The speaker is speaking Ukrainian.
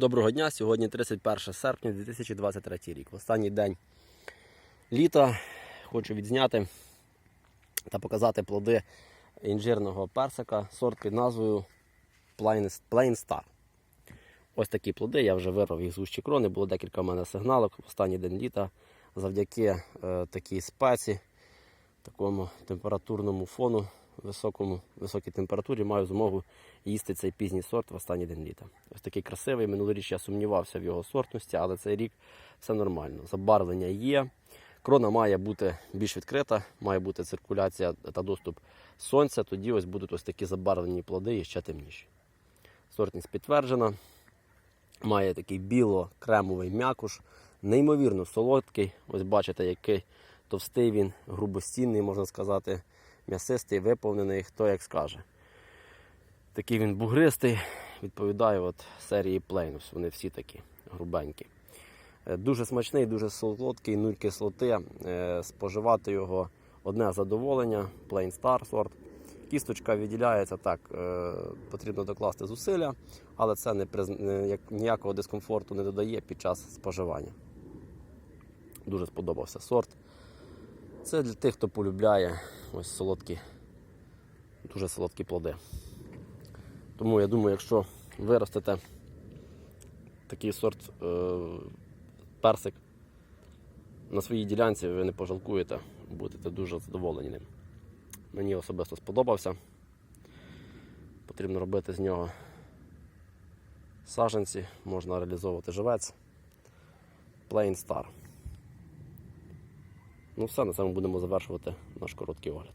Доброго дня! Сьогодні 31 серпня 2023 рік. В останній день літа хочу відзняти та показати плоди інжирного персика, сорт під назвою Plain Star. Ось такі плоди, я вже вирвав їх з ущі крони, було декілька в мене сигналок в останній день літа. Завдяки е, такій спеці, такому температурному фону, високому, високій температурі маю змогу їсти цей пізній сорт в останній день літа. Ось такий красивий. Минулоріч я сумнівався в його сортності, але цей рік все нормально. Забарвлення є. Крона має бути більш відкрита, має бути циркуляція та доступ сонця. Тоді ось будуть ось такі забарвлені плоди і ще темніші. Сортність підтверджена. Має такий біло-кремовий м'якуш, неймовірно солодкий. Ось бачите, який товстий він, грубостінний, можна сказати, м'ясистий, виповнений, хто як скаже. Такий він бугристий, відповідає от серії Plainus. Вони всі такі грубенькі. Е, Дуже смачний, дуже солодкий, нуль кислоти. Е, Споживати його одне задоволення, Plain Star сорт. Кісточка відділяється так, е, потрібно докласти зусилля, але це не, приз- не- як- ніякого дискомфорту не додає під час споживання. Дуже сподобався сорт. Це для тих, хто полюбляє ось солодкі, дуже солодкі плоди. Тому я думаю, якщо виростете такий сорт е, персик на своїй ділянці, ви не пожалкуєте, будете дуже задоволені ним. Мені особисто сподобався. Потрібно робити з нього саженці, можна реалізовувати живець. Plain Star. Ну все, на цьому будемо завершувати наш короткий огляд.